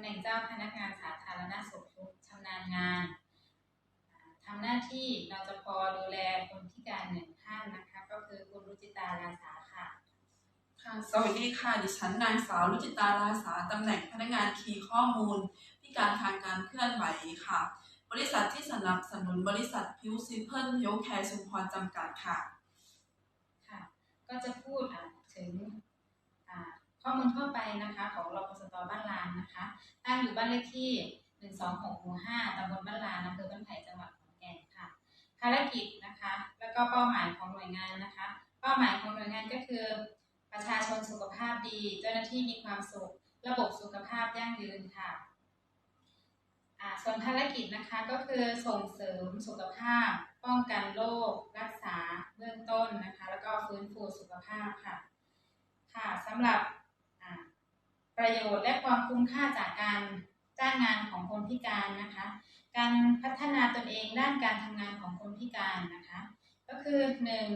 ำแหน่งเจ้าพนักงานสาธารณสุขทุกชำนาญงานอ่าทำหน้าที่เราจะพอดูแลคนพิการหนึ่งท่านนะคะ ก็คือคุณรุจิตาลาสาค่ะค่ะสวัสดีค่ะ ดิฉันนางสาวรุจิตาลาสาตำแหน่งพนักงานคีย์ข้อมูลพิการทางการเคลื่อนไหวค่ะ บริษัทที่สนับสนุนบริษัทพิวซิเพิลเฮลแคร์ชุมพรจำกัดค่ะ ค่ะ ก็จะพูดอ่าถึงอ่า ข้อมูลทั่วไปนะคะของรพสตบ้านลานนะคะตั้งอยู่บ้านเลขที่ 126หมู่5ตำบลบ้านลานอำเภอบ้านไผ่จังหวัดขอนแก่นค่ะ ภารกิจนะคะ แล้วก็เป้าหมายของหน่วยงานนะคะ เป้าหมายของหน่วยงานก็คือ ประชาชนสุขภาพดี เจ้าหน้าที่มีความสุข ระบบสุขภาพยั่งยืนค่ะอ่าส่วนภารกิจนะคะก็คือส่งเสริมสุขภาพ ป้องกันโรครักษาเบื้องต้นนะคะ แล้วก็ฟื้นฟูสุขภาพค่ะ ค่ะสำหรับ ประโยชน์และความคุ้มค่าจากการจ้างงานของคนพิการนะคะ การพัฒนาตนเองด้านการทำงานของคนพิการนะคะ ก็คือหนึ่ง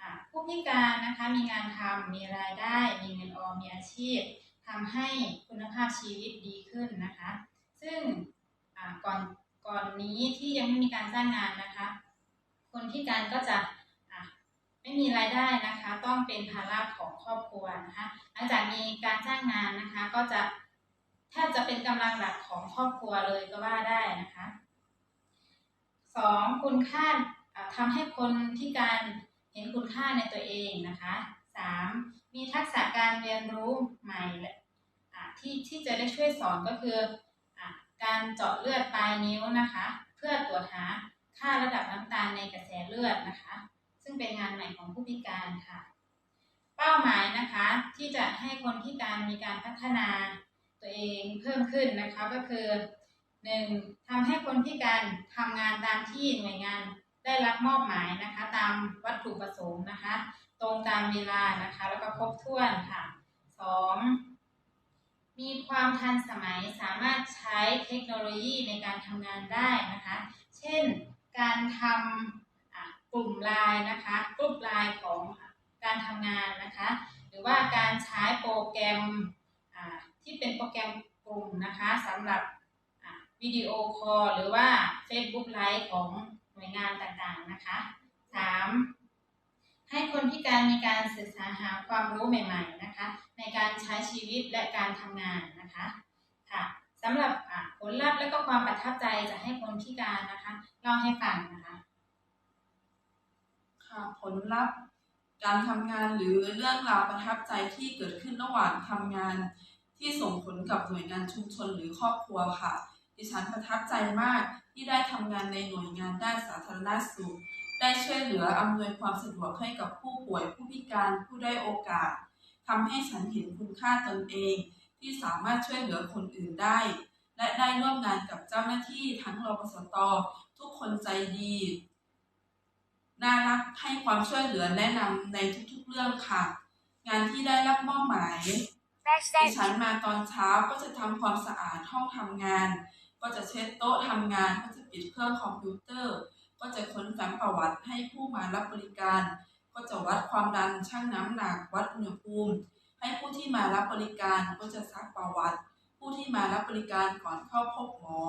อ่าผู้พิการนะคะมีงานทำมีรายได้ มีเงินออมมีอาชีพทำให้คุณภาพชีวิตดีขึ้นนะคะ ซึ่งอ่าก่อนก่อนนี้ที่ยังไม่มีการจ้างงานนะคะ คนพิการก็จะอะ ไม่มีรายได้นะคะ ต้องเป็นภาระของครอบครัวนะคะหลังจากมีการจ้างงานนะคะ ก็จะแทบจะเป็นกำลังหลักของครอบครัวเลยก็ว่าได้นะคะสองคุณค่าอะทำให้คนพิการเห็นคุณค่าในตัวเองนะคะสามมีทักษะการเรียนรู้ใหม่ที่ที่จะได้ช่วยสอนก็คืออการเจาะเลือดปลายนิ้วนะคะ เพื่อตรวจหาค่าระดับน้ำตาลในกระแสเลือดนะคะ ซึ่งเป็นงานใหม่ของผู้พิการค่ะ เป้าหมายนะคะที่จะให้คนพิการมีการพัฒนาตัวเองเพิ่มขึ้นนะคะก็คือ 1. ทำให้คนพิการทำงานตามที่หน่วยงานได้รับมอบหมายนะคะ ตามวัตถุประสงค์นะคะ ตรงตามเวลานะคะ แล้วก็ครบถ้วนค่ะ 2. มีความทันสมัยสามารถใช้เทคโนโลยีในการทำงานได้นะคะ เช่นการทำ กลุ่มไลน์นะคะกลุ่มไลน์ของการทำงานนะคะ หรือว่าการใช้โปรแกรมที่เป็นโปรแกรมกลุ่มนะคะสำหรับวิดีโอคอลหรือว่า Facebook ไลฟ์ของหน่วยงานต่างๆนะคะ 3. ให้คนพิการมีการศึกษาหาความรู้ใหม่ ๆนะคะ ในการใช้ชีวิตและการทำงานนะคะค่ะสำหรับผลลัพธ์และก็ความประทับใจจะให้คนพิการนะคะเล่าให้ฟังนะคะ ค่ะผลลัพธ์ การทำงานหรือเรื่องราวประทับใจที่เกิดขึ้นระหว่างทำงานที่ส่งผลกับหน่วยงานชุมชนหรือครอบครัวค่ะ ดิฉันประทับใจมากที่ได้ทำงานในหน่วยงานด้านสาธารณสุข ได้ช่วยเหลืออำนวยความสะดวกให้กับผู้ป่วยผู้พิการผู้ได้โอกาสทำให้ฉันเห็นคุณค่าตนเอง ที่สามารถช่วยเหลือคนอื่นได้ และได้ร่วมงานกับเจ้าหน้าที่ทั้งรปสตทุกคนใจดี ให้ความช่วยเหลือแนะนำในทุกๆเรื่องค่ะ งานที่ได้รับมอบหมายดิฉันมาตอนเช้าก็จะทำความสะอาดห้องทำงาน ก็จะเช็ดโต๊ะทำงาน ก็จะปิดเครื่องคอมพิวเตอร์ ก็จะค้นแฟ้มประวัติให้ผู้มารับบริการ ก็จะวัดความดันชั่งน้ำหนักวัดอุณหภูมิ ให้ผู้ที่มารับบริการก็จะซักประวัติ ผู้ที่มารับบริการก่อนเข้าพบหมอ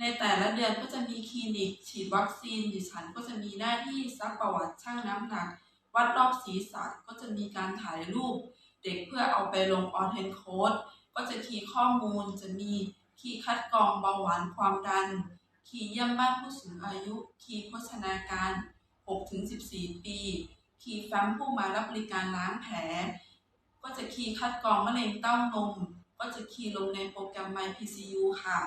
ในแต่ละเดือนก็จะมีคลินิก ฉีดวัคซีนดิฉันก็จะมีหน้าที่ซักประวัติชั่งน้ำหนัก วัดรอบศีรษะก็จะมีการถ่ายรูป เด็กเพื่อเอาไปลงออนเทนโค้ดก็จะคีย์ข้อมูลจะมีคีย์คัดกรองเบาหวานความดัน คีย์เยี่ยมบ้านผู้สูงอายุ คีย์โภชนาการ 6-14 ปี คีย์แฟ้มผู้มารับบริการล้างแผล ก็จะคีย์คัดกรองมะเร็งเต้านม ก็จะคีย์ลงในโปรแกรม MyPCU ค่ะ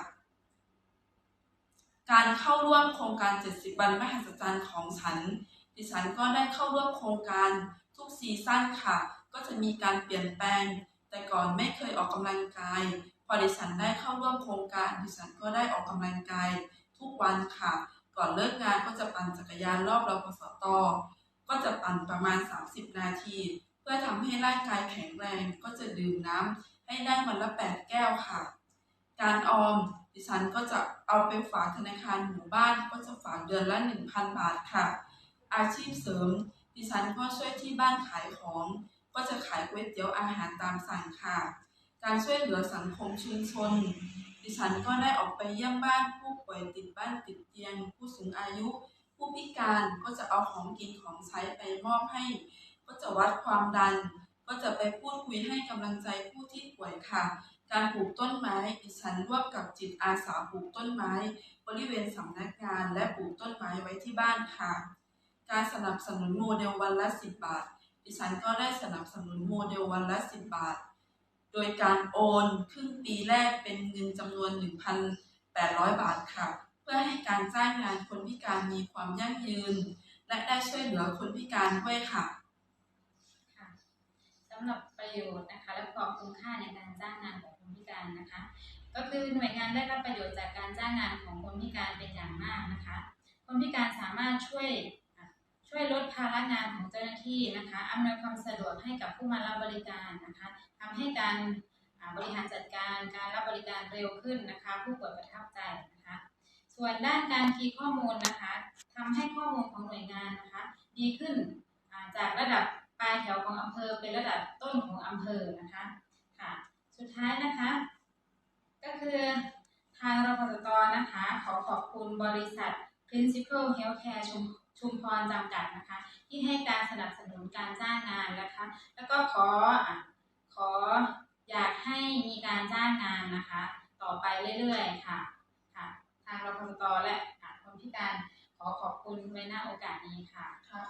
การเข้าร่วมโครงการ 70 วันมหัศจรรย์ของฉัน ดิฉันก็ได้เข้าร่วมโครงการทุกซีซั่นค่ะ ก็จะมีการเปลี่ยนแปลง แต่ก่อนไม่เคยออกกำลังกาย พอดิฉันได้เข้าร่วมโครงการ ดิฉันก็ได้ออกกำลังกาย ทุกวันค่ะ ก่อนเลิกงานก็จะปั่นจักรยานรอบรพสตก็จะปั่นประมาณ 30 นาที เพื่อทำให้ร่างกายแข็งแรง ก็จะดื่มน้ำให้ได้วันละ 8 แก้วค่ะ การออม ดิฉันก็จะเอาไปฝากธนาคารหมู่บ้านก็จะฝากเดือนละ 1,000 บาทค่ะ อาชีพเสริม ดิฉันก็ช่วยที่บ้านขายของ ก็จะขายก๋วยเตี๋ยวอาหารตามสั่งค่ะ การช่วยเหลือสังคมชุมชน ดิฉันก็ได้ออกไปเยี่ยมบ้านผู้ป่วยติดบ้านติดเตียง ผู้สูงอายุ ผู้พิการก็จะเอาของกินของใช้ไปมอบให้ ก็จะวัดความดัน ก็จะไปพูดคุยให้กำลังใจผู้ที่ป่วยค่ะ การปลูกต้นไม้ดิฉันร่วมกับจิตอาสาปลูกต้นไม้ บริเวณสำนักงานและปลูกต้นไม้ไว้ที่บ้านค่ะ การสนับสนุนโมเดลวันละ10 บาท ดิฉันก็ได้สนับสนุนโมเดลวันละ 10 บาท โดยการโอนครึ่งปีแรกเป็นเงินจำนวน 1,800 บาทค่ะ เพื่อให้การจ้างงานคนพิการมีความยั่งยืน และได้ช่วยเหลือคนพิการด้วยค่ะค่ะ สำหรับประโยชน์นะคะ และความคุ้มค่าในการจ้างงานของคนพิการนะคะ ก็คือหน่วยงานได้รับประโยชน์จากการจ้างงานของคนพิการเป็นอย่างมากนะคะ คนพิการสามารถช่วยช่วยลดภาระงานของเจ้าหน้าที่นะคะอำนวยความสะดวกให้กับผู้มารับบริการนะคะทำให้การบริหารจัดการการรับบริการเร็วขึ้นนะคะ ผู้ป่วยประทับใจนะคะ ส่วนด้านการคีย์ข้อมูลนะคะทำให้ข้อมูลของหน่วยงานนะคะ ดีขึ้นจากระดับ แถวของอำเภอเป็นระดับต้นของอำเภอนะคะค่ะสุดท้ายนะคะ ก็คือทางรพสตนะคะขอขอบคุณบริษัท Principal Healthcare ชุมชุมพรจำกัดนะคะ ที่ให้การสนับสนุนการจ้างงานนะคะ แล้วก็ขอขออยากให้มีการจ้างงานนะคะ ต่อไปเรื่อยๆค่ะค่ะทางรพสตและอะคนพิการขอขอบคุณไว้หน้าโอกาสนี้ค่ะค่ะ